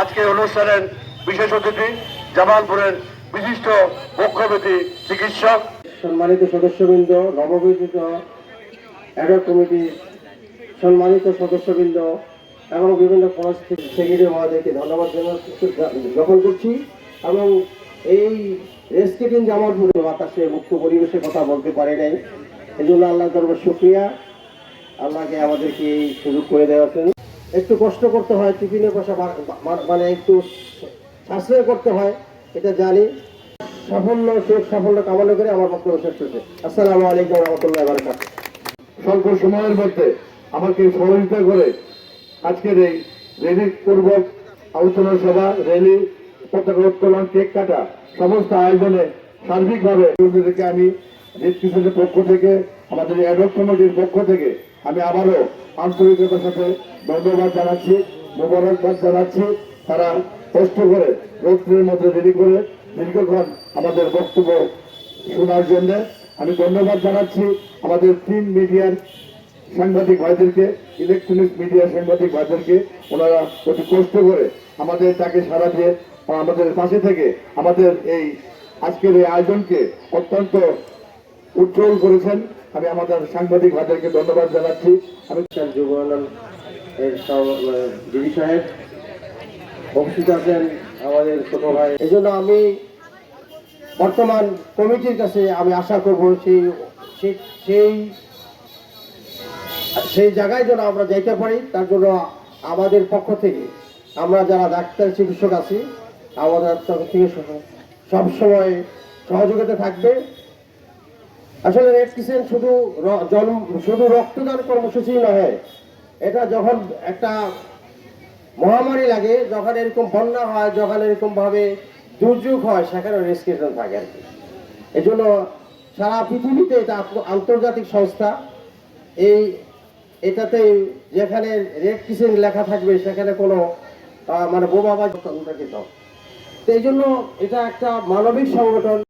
আজকে অনুষ্ঠানের বিশেষ অতিথি জামালপুরের বিশিষ্ট মুখ্যমন্ত্রী চিকিৎসক। সম্মানিত সদস্যবৃন্দ নবগঠিত অ্যাডক কমিটির সম্মানিত সদস্যবৃন্দ এবং বিভিন্ন থেকে সেক্রেটারি মহোদয়কে ধন্যবাদ জ্ঞাপন করছি এবং এই রেস্কেটিং জামালপুরে বাতাসে মুক্ত পরিবেশে কথা বলতে পারে নাই। এই জন্য আল্লাহ দরবার শুক্রিয়া। আল্লাহকে আমাদেরকে এই সুযোগ করে দেওয়াছেন একটু কষ্ট করতে হয় টিফিনের পয়সা মানে একটু সাশ্রয় করতে হয়, এটা জানি। সাফল্য, সুখ, সাফল্য কামনা করে আমার বক্তব্য শেষ করছে। আসসালামু আলাইকুম রহমতুল্লাহ বারকাত স্বল্প সময়ের মধ্যে আমাকে সহযোগিতা করে আজকের এই রেলি পূর্বক আলোচনা সভা, রেলি, পতাকা উত্তোলন, কেক কাটা, সমস্ত আয়োজনে সার্বিকভাবে আমি রেড কিশোরের পক্ষ থেকে আমাদের অ্যাডক কমিটির পক্ষ থেকে আমি আবারও আন্তরিকতার সাথে ধন্যবাদ জানাচ্ছি, মোবারকবাদ জানাচ্ছি। তারা কষ্ট করে রৌদ্রের মধ্যে রেডি করে দীর্ঘক্ষণ আমাদের বক্তব্য শোনার জন্য আমি ধন্যবাদ জানাচ্ছি আমাদের তিন মিডিয়ার সাংবাদিক ভাইদেরকে ইলেকট্রনিক্স মিডিয়া সাংবাদিক ভাইদেরকে। ওনারা অতি কষ্ট করে আমাদের তাকে সারা দিয়ে আমাদের পাশে থেকে আমাদের এই আজকের এই আয়োজনকে অত্যন্ত উজ্জ্বল করেছেন। আমি আমাদের সাংবাদিক ভাইদেরকে ধন্যবাদ জানাচ্ছি। আমি যুব এর দিদি সাহেব উপস্থিত আছেন আমাদের ছোট ভাই। এই জন্য আমি বর্তমান কমিটির কাছে আমি আশা করব সেই সেই- সেই জায়গায় যেন আমরা যাইতে পারি, তার জন্য আমাদের পক্ষ থেকে আমরা যারা ডাক্তার, চিকিৎসক আছি, আমাদের থেকে সবসময় সহযোগিতা থাকবে। আসলে রেড ক্রিসেন্ট শুধু জন্ম শুধু রক্তদান কর্মসূচি নয় এটা যখন একটা মহামারী লাগে, যখন এরকম বন্যা হয়, যখন এরকম ভাবে দুর্যোগ হয় সেখানে রেস্কিউশন থাকে আর কি। এই জন্য সারা পৃথিবীতে এটা আন্তর্জাতিক সংস্থা, এই এটাতে যেখানে রেড ক্রিসেন্ট লেখা থাকবে, সেখানে কোনো মানে বোমা বা তো এই জন্য এটা একটা মানবিক সংগঠন